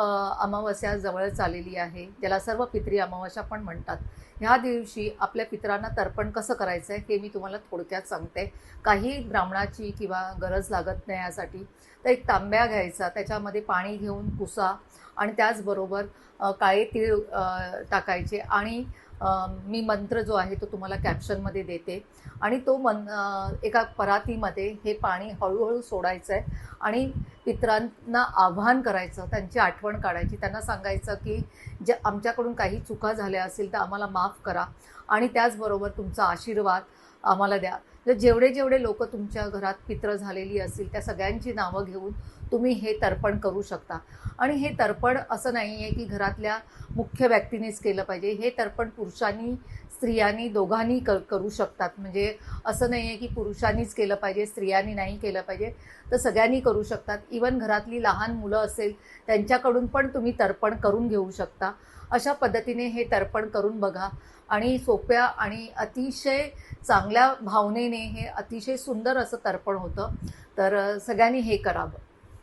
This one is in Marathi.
अमावस्या जवळच आलेली आहे ज्याला सर्व पित्री अमावस्या पण म्हणतात. ह्या दिवशी आपल्या पितरांना तर्पण कसं करायचं आहे हे मी तुम्हाला थोडक्यात सांगते. काही ब्राह्मणाची किंवा गरज लागत नाही यासाठी तर एक तांब्या घ्यायचा त्याच्यामध्ये पाणी घेऊन पुसा आणि त्याचबरोबर काळे तीळ टाकायचे आणि मी मंत्र जो आहे तो तुम्हाला कॅप्शनमध्ये देते. आणि तो मन एका परातीमध्ये हे पाणी हळूहळू सोडायचं आहे आणि पित्रांना आव्हान करायचं त्यांची आठवण काढायची. त्यांना सांगायचं की जे आमच्याकडून काही चुका झाल्या असेल तर आम्हाला माफ करा. आणि त्याचबरोबर तुमचा आशीर्वाद आम्हाला द्या. तर जेवढे जेवढे लोक तुमच्या घरात पित्र झालेली असतील त्या सगळ्यांची नावं घेऊन तुम्ही हे तर्पण करू शकता. आणि हे तर्पण असं नाही आहे की घरातल्या मुख्य व्यक्तीनेच केलं पाहिजे. हे तर्पण पुरुषांनी स्त्रियांनी दोघांनी क करू शकतात. म्हणजे असं नाही आहे की पुरुषांनीच केलं पाहिजे स्त्रियांनी नाही केलं पाहिजे. तर सगळ्यांनी करू शकतात. इवन घरातली लहान मुलं असेल त्यांच्याकडून पण तुम्ही तर्पण करून घेऊ शकता. अशा पद्धतीने हे तर्पण करून बघा. आणि सोप्या आणि अतिशय चांगल्या भावनेने हे अतिशय सुंदर असं तर्पण होतं. तर सगळ्यांनी हे करावं.